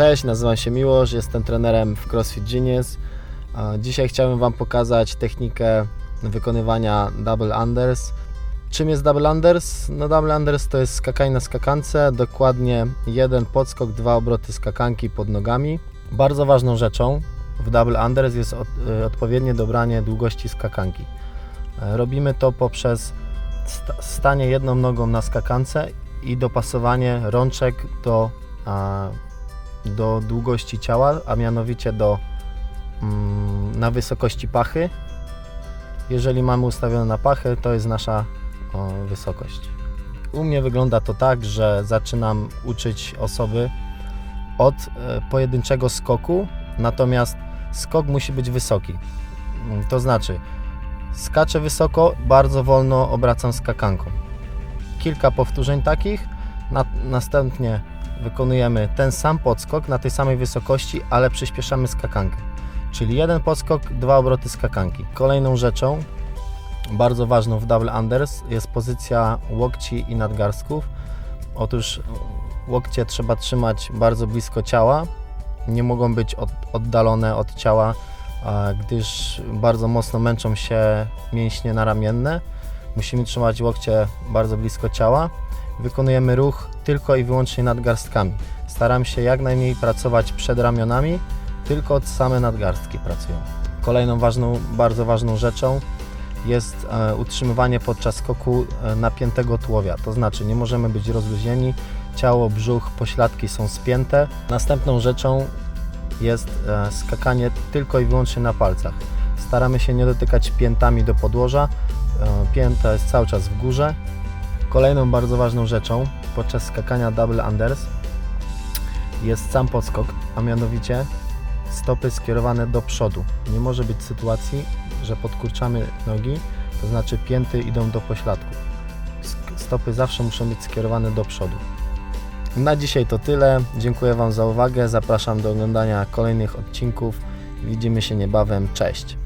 Cześć, nazywam się Miłosz, jestem trenerem w CrossFit Genius. Dzisiaj chciałem Wam pokazać technikę wykonywania double unders. Czym jest double unders? No double unders to jest skakanie na skakance, dokładnie jeden podskok, dwa obroty skakanki pod nogami. Bardzo ważną rzeczą w double unders jest y, odpowiednie dobranie długości skakanki. E, Robimy to poprzez sta- stanie jedną nogą na skakance i dopasowanie rączek do, do długości ciała, a mianowicie do mm, na wysokości pachy. Jeżeli mamy ustawione na pachę, to jest nasza o, wysokość. U mnie wygląda to tak, że zaczynam uczyć osoby od e, pojedynczego skoku, natomiast skok musi być wysoki. Mm, To znaczy, skaczę wysoko, bardzo wolno obracam skakanką. Kilka powtórzeń takich, na, następnie wykonujemy ten sam podskok na tej samej wysokości, ale przyspieszamy skakankę. Czyli jeden podskok, dwa obroty skakanki. Kolejną rzeczą, bardzo ważną w double unders, jest pozycja łokci i nadgarstków. Otóż łokcie trzeba trzymać bardzo blisko ciała, nie mogą być od, oddalone od ciała, gdyż bardzo mocno męczą się mięśnie naramienne. Musimy trzymać łokcie bardzo blisko ciała. Wykonujemy ruch tylko i wyłącznie nadgarstkami. Staram się jak najmniej pracować przed ramionami, tylko same nadgarstki pracują. Kolejną ważną, bardzo ważną rzeczą jest e, utrzymywanie podczas skoku e, napiętego tułowia. To znaczy nie możemy być rozluźnieni, ciało, brzuch, pośladki są spięte. Następną rzeczą jest e, skakanie tylko i wyłącznie na palcach. Staramy się nie dotykać piętami do podłoża. Pięta jest cały czas w górze. Kolejną bardzo ważną rzeczą podczas skakania double unders jest sam podskok, a mianowicie stopy skierowane do przodu. Nie może być sytuacji, że podkurczamy nogi, to znaczy pięty idą do pośladków. Sk- Stopy zawsze muszą być skierowane do przodu. Na dzisiaj to tyle. Dziękuję Wam za uwagę. Zapraszam do oglądania kolejnych odcinków. Widzimy się niebawem. Cześć.